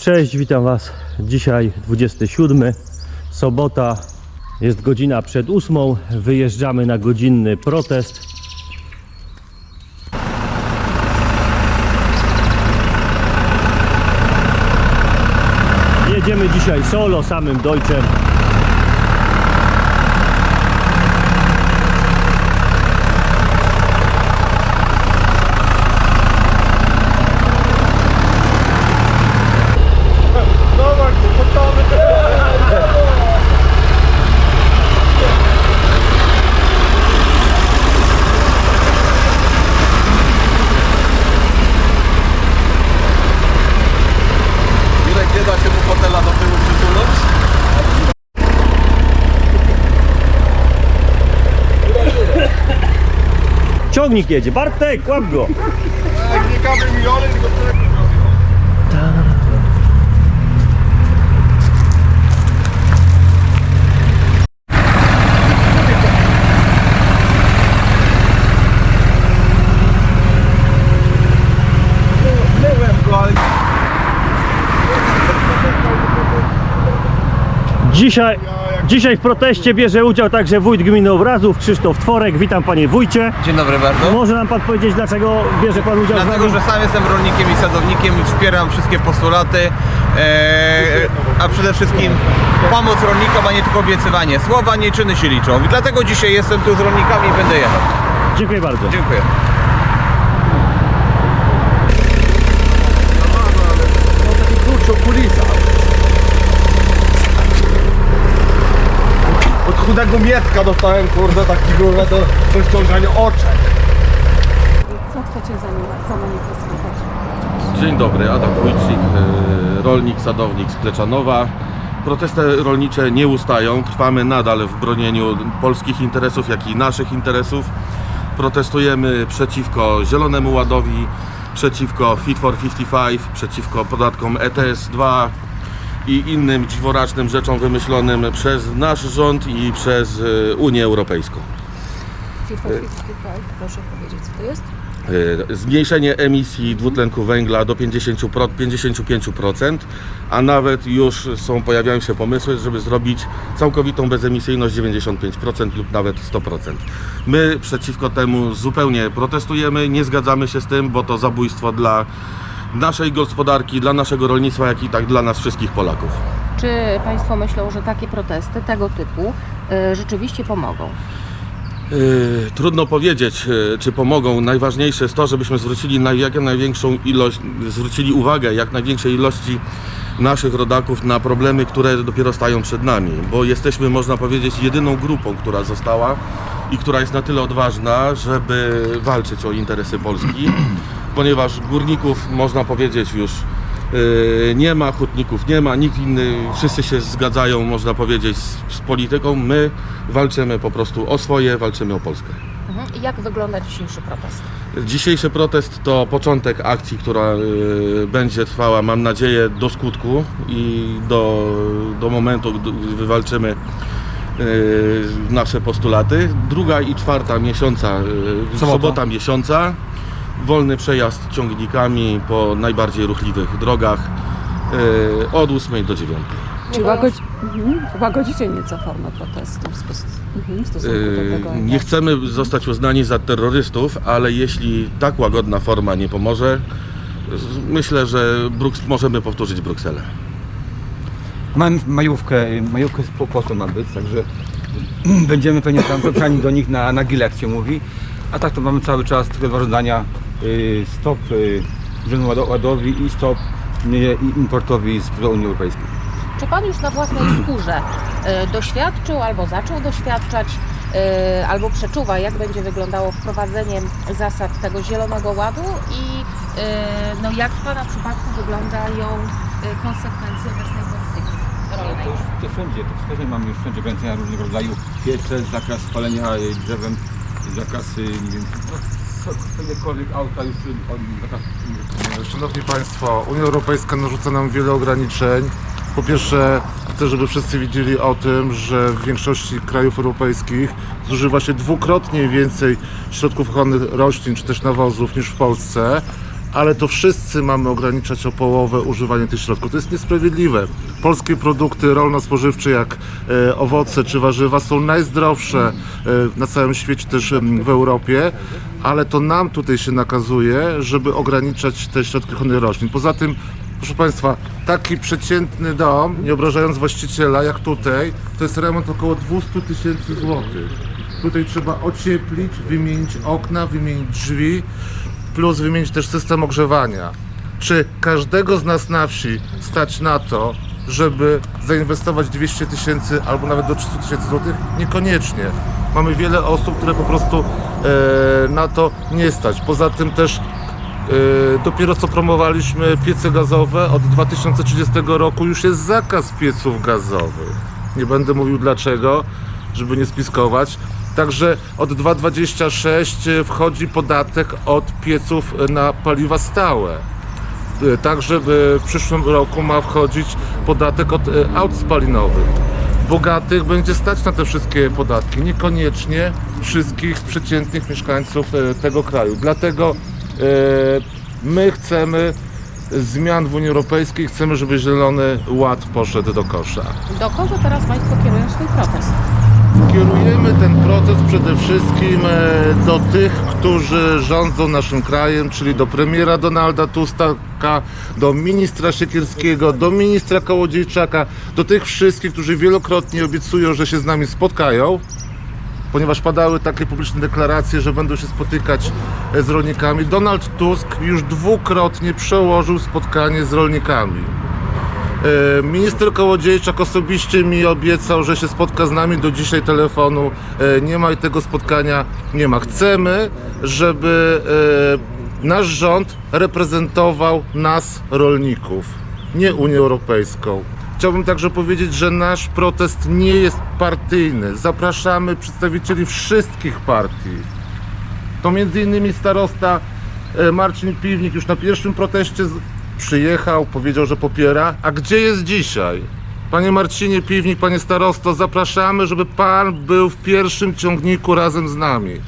Cześć, witam Was. Dzisiaj 27, sobota, jest godzina przed ósmą. Wyjeżdżamy na godzinny protest. Jedziemy dzisiaj solo, samym Deutschem. Ciągnik jedzie, Bartek, łap go! Tak, nie kamy mi olej, tylko Dzisiaj, dzisiaj w proteście bierze udział także wójt gminy Obrazów, Krzysztof Tworek. Witam panie wójcie. Dzień dobry bardzo. Może nam pan powiedzieć, dlaczego bierze pan udział Dlatego, że sam jestem rolnikiem i sadownikiem i wspieram wszystkie postulaty, e, a przede wszystkim pomoc rolnikom, a nie tylko obiecywanie. Słowa, nie czyny się liczą. I dlatego dzisiaj jestem tu z rolnikami i będę jechał. Dziękuję bardzo. Dziękuję. Chudego Mietka dostałem, kurde, taki kurde do, do ściągania oczek. Co chcecie zamanifestować? Dzień dobry, Adam Wójcik, e, rolnik, sadownik z Kleczanowa. Protesty rolnicze nie ustają, trwamy nadal w bronieniu polskich interesów, jak i naszych interesów. Protestujemy przeciwko Zielonemu Ładowi, przeciwko Fit for 55, przeciwko podatkom ETS-2 i innym dziworacznym rzeczom wymyślonym przez nasz rząd i przez e, Unię Europejską. FIFA 55, proszę powiedzieć, co to jest? e, zmniejszenie emisji dwutlenku węgla do 50, pro- 55%, a nawet już są, pojawiają się pomysły, żeby zrobić całkowitą bezemisyjność 95% lub nawet 100%. My przeciwko temu zupełnie protestujemy, nie zgadzamy się z tym, bo to zabójstwo dla naszej gospodarki, dla naszego rolnictwa, jak i tak dla nas wszystkich Polaków. Czy Państwo myślą, że takie protesty tego typu y, rzeczywiście pomogą? Yy, Trudno powiedzieć, yy, czy pomogą. Najważniejsze jest to, żebyśmy zwrócili na jak największą ilość, zwrócili uwagę jak największej ilości naszych rodaków na problemy, które dopiero stają przed nami, bo jesteśmy, można powiedzieć, jedyną grupą, która została i która jest na tyle odważna, żeby walczyć o interesy Polski, ponieważ górników, można powiedzieć, już yy, nie ma, hutników nie ma, nikt inny, wszyscy się zgadzają, można powiedzieć, z, z polityką. My walczymy po prostu o swoje, walczymy o Polskę. Mhm. I jak wygląda dzisiejszy protest? Dzisiejszy protest to początek akcji, która y, będzie trwała, mam nadzieję, do skutku i do, do momentu, gdy wywalczymy y, nasze postulaty. Druga i czwarta miesiąca, y, sobota. miesiąca, wolny przejazd ciągnikami po najbardziej ruchliwych drogach y, od 8 do 9. Czy łagodzi... mhm. łagodzicie nieco formę protestu w, spos... mhm, w stosunku do Yy, tego? Nie chcemy zostać uznani za terrorystów, ale jeśli tak łagodna forma nie pomoże, myślę, że Bruks, możemy powtórzyć Brukselę. Mam majówkę, majówkę z postu ma być, także będziemy pewnie tam do nich na, na jak się mówi. A tak to mamy cały czas tylko dwa żądania, y, stop y, Zielonemu Łado- Ładowi i stop y, importowi z Unii Europejskiej. Czy Pan już na własnej skórze y, doświadczył albo zaczął doświadczać, y, albo przeczuwa, jak będzie wyglądało wprowadzenie zasad tego Zielonego Ładu i y, no, jak w Pana przypadku wyglądają y, konsekwencje obecnej polityki rolnej? To, już, to wszędzie, to wszędzie mamy już wszędzie ograniczenia różnego rodzaju, piece, zakaz spalenia y, drzewem, zakaz, y, nie wiem, no, auta już, Szanowni Państwo, Unia Europejska narzuca nam wiele ograniczeń. Po pierwsze, chcę, żeby wszyscy wiedzieli o tym, że w większości krajów europejskich zużywa się dwukrotnie więcej środków ochrony roślin czy też nawozów niż w Polsce. Ale to wszyscy mamy ograniczać o połowę używanie tych środków. To jest niesprawiedliwe. Polskie produkty rolno-spożywcze, jak e, owoce czy warzywa, są najzdrowsze e, na całym świecie, też w Europie, ale to nam tutaj się nakazuje, żeby ograniczać te środki ochrony roślin. Poza tym, proszę Państwa, taki przeciętny dom, nie obrażając właściciela, jak tutaj, to jest remont około 200 tysięcy złotych. Tutaj trzeba ocieplić, wymienić okna, wymienić drzwi, plus wymienić też system ogrzewania. Czy każdego z nas na wsi stać na to, żeby zainwestować 200 tysięcy albo nawet do 300 tysięcy złotych? Niekoniecznie. Mamy wiele osób, które po prostu e, na to nie stać. Poza tym też e, dopiero co promowaliśmy piece gazowe. Od 2030 roku już jest zakaz pieców gazowych. Nie będę mówił dlaczego, żeby nie spiskować. Także od 2,26 wchodzi podatek od pieców na paliwa stałe. E, Także w przyszłym roku ma wchodzić podatek od aut spalinowych. Bogatych będzie stać na te wszystkie podatki, niekoniecznie wszystkich przeciętnych mieszkańców tego kraju. Dlatego my chcemy zmian w Unii Europejskiej, chcemy, żeby Zielony Ład poszedł do kosza. Do kogo teraz Państwo kierują swój protest? Kierujemy ten protest przede wszystkim e, do tych, którzy rządzą naszym krajem, czyli do premiera Donalda Tuska, do ministra Siekierskiego, do ministra Kołodziejczaka, do tych wszystkich, którzy wielokrotnie obiecują, że się z nami spotkają, ponieważ padały takie publiczne deklaracje, że będą się spotykać e, z rolnikami. Donald Tusk już dwukrotnie przełożył spotkanie z rolnikami. E, Minister Kołodziejczak osobiście mi obiecał, że się spotka z nami. Do dzisiaj telefonu e, nie ma i tego spotkania nie ma. Chcemy, żeby e, nasz rząd reprezentował nas, rolników, nie Unię Europejską. Chciałbym także powiedzieć, że nasz protest nie jest partyjny. Zapraszamy przedstawicieli wszystkich partii. To między innymi starosta Marcin Piwnik już na pierwszym proteście przyjechał, powiedział, że popiera. A gdzie jest dzisiaj? Panie Marcinie Piwnik, panie starosto, zapraszamy, żeby pan był w pierwszym ciągniku razem z nami.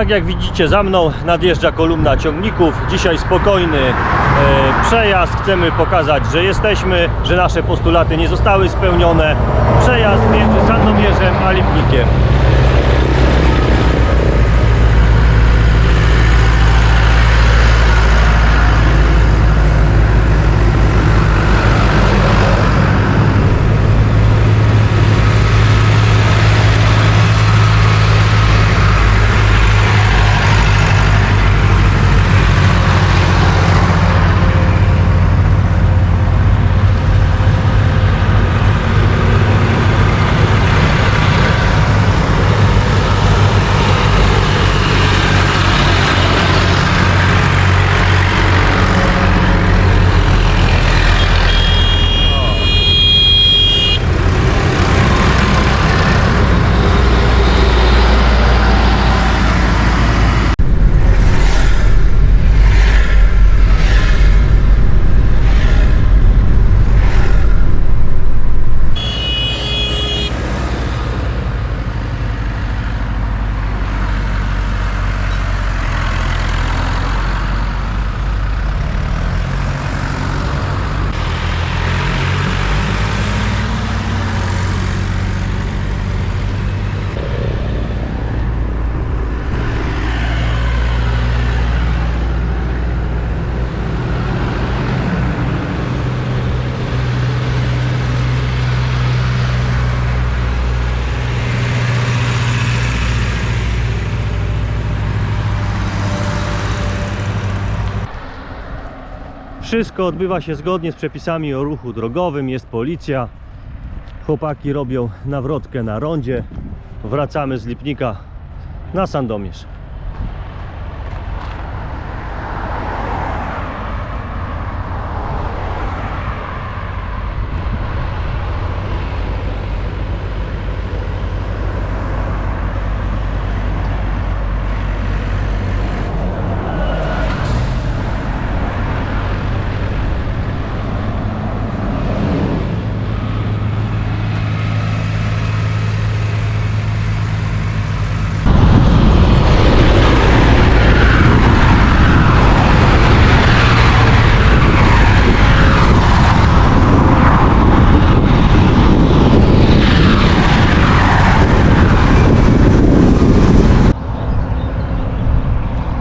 Tak jak widzicie za mną nadjeżdża kolumna ciągników. Dzisiaj spokojny e, przejazd. Chcemy pokazać, że jesteśmy, że nasze postulaty nie zostały spełnione. Przejazd między Sandomierzem a Lipnikiem. Wszystko odbywa się zgodnie z przepisami o ruchu drogowym, jest policja. Chłopaki robią nawrotkę na rondzie. Wracamy z Lipnika na Sandomierz.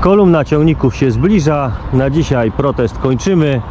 Kolumna ciągników się zbliża. Na dzisiaj protest kończymy.